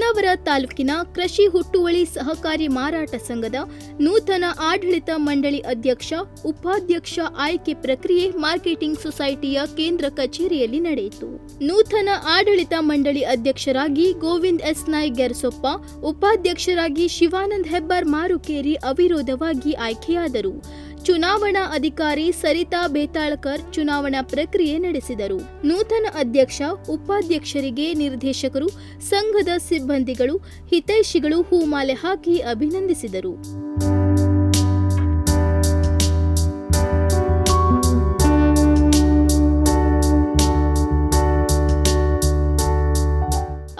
ತಾಲೂಕಿನ ಕೃಷಿ ಹುಟ್ಟುವಳಿ ಸಹಕಾರಿ ಮಾರಾಟ ಸಂಘದ ನೂತನ ಆಡಳಿತ ಮಂಡಳಿ ಅಧ್ಯಕ್ಷ, ಉಪಾಧ್ಯಕ್ಷ ಆಯ್ಕೆ ಪ್ರಕ್ರಿಯೆ ಮಾರ್ಕೆಟಿಂಗ್ ಸೊಸೈಟಿಯ ಕೇಂದ್ರ ಕಚೇರಿಯಲ್ಲಿ ನಡೆಯಿತು. ನೂತನ ಆಡಳಿತ ಮಂಡಳಿ ಅಧ್ಯಕ್ಷರಾಗಿ ಗೋವಿಂದ್ ಎಸ್. ನಾಯ್ಕ್ ಗೆರಸೊಪ್ಪ ಉಪಾಧ್ಯಕ್ಷರಾಗಿ ಶಿವಾನಂದ್ ಹೆಬ್ಬಾರ್ ಮಾರುಕೇರಿ ಅವಿರೋಧವಾಗಿ ಆಯ್ಕೆಯಾದರು. ಚುನಾವಣಾ ಅಧಿಕಾರಿ ಸರಿತಾ ಬೇತಾಳ್ಕರ್ ಚುನಾವಣಾ ಪ್ರಕ್ರಿಯೆ ನಡೆಸಿದರು. ನೂತನ ಅಧ್ಯಕ್ಷ, ಉಪಾಧ್ಯಕ್ಷರಿಗೆ ನಿರ್ದೇಶಕರು, ಸಂಘದ ಸಿಬ್ಬಂದಿಗಳು, ಹಿತೈಷಿಗಳು ಹೂಮಾಲೆ ಹಾಕಿ ಅಭಿನಂದಿಸಿದರು.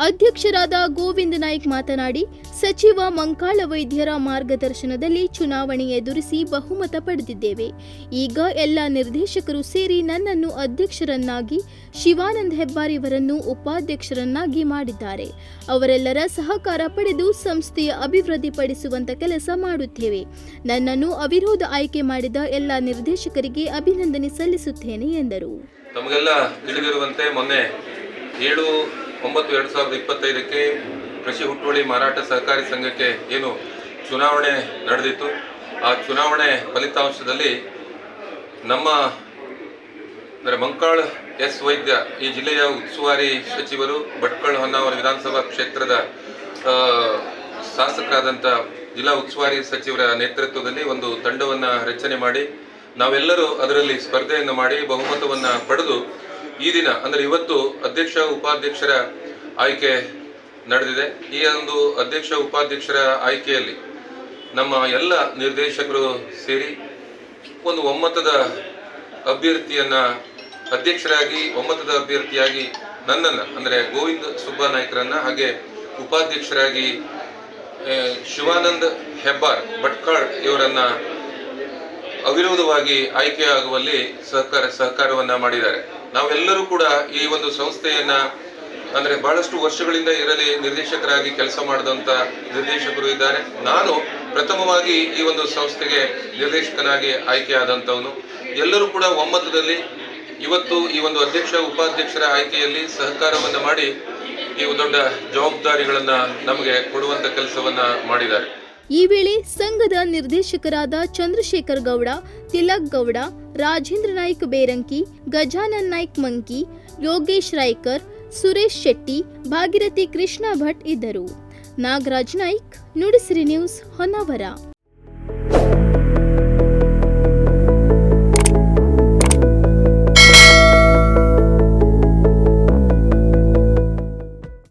ಅಧ್ಯಕ್ಷರಾದ ಗೋವಿಂದ ನಾಯ್ಕ್ ಮಾತನಾಡಿ, ಸಚಿವ ಮಂಕಾಳ ವೈದ್ಯರ ಮಾರ್ಗದರ್ಶನದಲ್ಲಿ ಚುನಾವಣೆ ಎದುರಿಸಿ ಬಹುಮತ ಪಡೆದಿದ್ದೇವೆ. ಈಗ ಎಲ್ಲ ನಿರ್ದೇಶಕರು ಸೇರಿ ನನ್ನನ್ನು ಅಧ್ಯಕ್ಷರನ್ನಾಗಿ, ಶಿವಾನಂದ ಹೆಬ್ಬಾರಿವರನ್ನು ಉಪಾಧ್ಯಕ್ಷರನ್ನಾಗಿ ಮಾಡಿದ್ದಾರೆ. ಅವರೆಲ್ಲರ ಸಹಕಾರ ಪಡೆದು ಸಂಸ್ಥೆಯ ಅಭಿವೃದ್ಧಿಪಡಿಸುವಂತ ಕೆಲಸ ಮಾಡುತ್ತೇವೆ. ನನ್ನನ್ನು ಅವಿರೋಧ ಆಯ್ಕೆ ಮಾಡಿದ ಎಲ್ಲ ನಿರ್ದೇಶಕರಿಗೆ ಅಭಿನಂದನೆ ಸಲ್ಲಿಸುತ್ತೇನೆ ಎಂದರು. ಒಂಬತ್ತು ಎರಡು ಸಾವಿರದ ಇಪ್ಪತ್ತೈದಕ್ಕೆ ಕೃಷಿ ಹುಟ್ಟುವಳಿ ಮಾರಾಟ ಸಹಕಾರಿ ಸಂಘಕ್ಕೆ ಏನು ಚುನಾವಣೆ ನಡೆದಿತ್ತು. ಆ ಚುನಾವಣೆ ಫಲಿತಾಂಶದಲ್ಲಿ ನಮ್ಮ ಅಂದರೆ ಮಂಕಾಳ್ ಎಸ್ ವೈದ್ಯ, ಈ ಜಿಲ್ಲೆಯ ಉಸ್ತುವಾರಿ ಸಚಿವರು ಭಟ್ಕಳ್ ಹೊನ್ನಾವರ ವಿಧಾನಸಭಾ ಕ್ಷೇತ್ರದ ಶಾಸಕರಾದಂಥ ಜಿಲ್ಲಾ ಉಸ್ತುವಾರಿ ಸಚಿವರ ನೇತೃತ್ವದಲ್ಲಿ ಒಂದು ತಂಡವನ್ನು ರಚನೆ ಮಾಡಿ, ನಾವೆಲ್ಲರೂ ಅದರಲ್ಲಿ ಸ್ಪರ್ಧೆಯನ್ನು ಮಾಡಿ ಬಹುಮತವನ್ನು ಪಡೆದು ಈ ದಿನ, ಅಂದರೆ ಇವತ್ತು ಅಧ್ಯಕ್ಷ, ಉಪಾಧ್ಯಕ್ಷರ ಆಯ್ಕೆ ನಡೆದಿದೆ. ಈ ಒಂದು ಅಧ್ಯಕ್ಷ, ಉಪಾಧ್ಯಕ್ಷರ ಆಯ್ಕೆಯಲ್ಲಿ ನಮ್ಮ ಎಲ್ಲ ನಿರ್ದೇಶಕರು ಸೇರಿ ಒಂದು ಒಮ್ಮತದ ಅಭ್ಯರ್ಥಿಯನ್ನ, ಅಧ್ಯಕ್ಷರಾಗಿ, ಒಮ್ಮತದ ಅಭ್ಯರ್ಥಿಯಾಗಿ ನನ್ನನ್ನು, ಅಂದರೆ ಗೋವಿಂದ ಸುಬ್ಬ ನಾಯ್ಕರನ್ನ, ಹಾಗೆ ಉಪಾಧ್ಯಕ್ಷರಾಗಿ ಶಿವಾನಂದ್ ಹೆಬ್ಬಾರ್ ಭಟ್ಕಾಳ್ ಇವರನ್ನ ಅವಿರೋಧವಾಗಿ ಆಯ್ಕೆಯಾಗುವಲ್ಲಿ ಸಹಕಾರ, ಸಹಕಾರವನ್ನ ಮಾಡಿದ್ದಾರೆ. ನಾವೆಲ್ಲರೂ ಕೂಡ ಈ ಒಂದು ಸಂಸ್ಥೆಯನ್ನ, ಅಂದ್ರೆ ಬಹಳಷ್ಟು ವರ್ಷಗಳಿಂದ ಇರಲಿ ನಿರ್ದೇಶಕರಾಗಿ ಕೆಲಸ ಮಾಡಿದಂತ ನಿರ್ದೇಶಕರು ಇದ್ದಾರೆ. ನಾನು ಪ್ರಥಮವಾಗಿ ಈ ಒಂದು ಸಂಸ್ಥೆಗೆ ನಿರ್ದೇಶಕನಾಗಿ ಆಯ್ಕೆ ಆಯ್ಕೆಯಾದಂಥವನು ಎಲ್ಲರೂ ಕೂಡ ಒಮ್ಮತದಲ್ಲಿ ಇವತ್ತು ಈ ಒಂದು ಅಧ್ಯಕ್ಷ, ಉಪಾಧ್ಯಕ್ಷರ ಆಯ್ಕೆಯಲ್ಲಿ ಸಹಕಾರವನ್ನು ಮಾಡಿ, ಈ ದೊಡ್ಡ ಜವಾಬ್ದಾರಿಗಳನ್ನ ನಮಗೆ ಕೊಡುವಂತ ಕೆಲಸವನ್ನ ಮಾಡಿದ್ದಾರೆ. ಈ ವೇಳೆ ಸಂಘದ ನಿರ್ದೇಶಕರಾದ ಚಂದ್ರಶೇಖರ್ ಗೌಡ, ತಿಲಕ್ ಗೌಡ, ರಾಜೇಂದ್ರ ನಾಯ್ಕ್ ಬೇರಂಕಿ, ಗಜಾನನ್ ನಾಯ್ಕ್ ಮಂಕಿ, ಯೋಗೇಶ್ ರಾಯ್ಕರ್, ಸುರೇಶ್ ಶೆಟ್ಟಿ, ಭಾಗಿರಥಿ ಕೃಷ್ಣ ಭಟ್ ಇದ್ದರು. ನಾಗರಾಜ್ ನಾಯ್ಕ್, ನುಡಿಸಿರಿ ನ್ಯೂಸ್ ಹೊನ್ನಾವರ.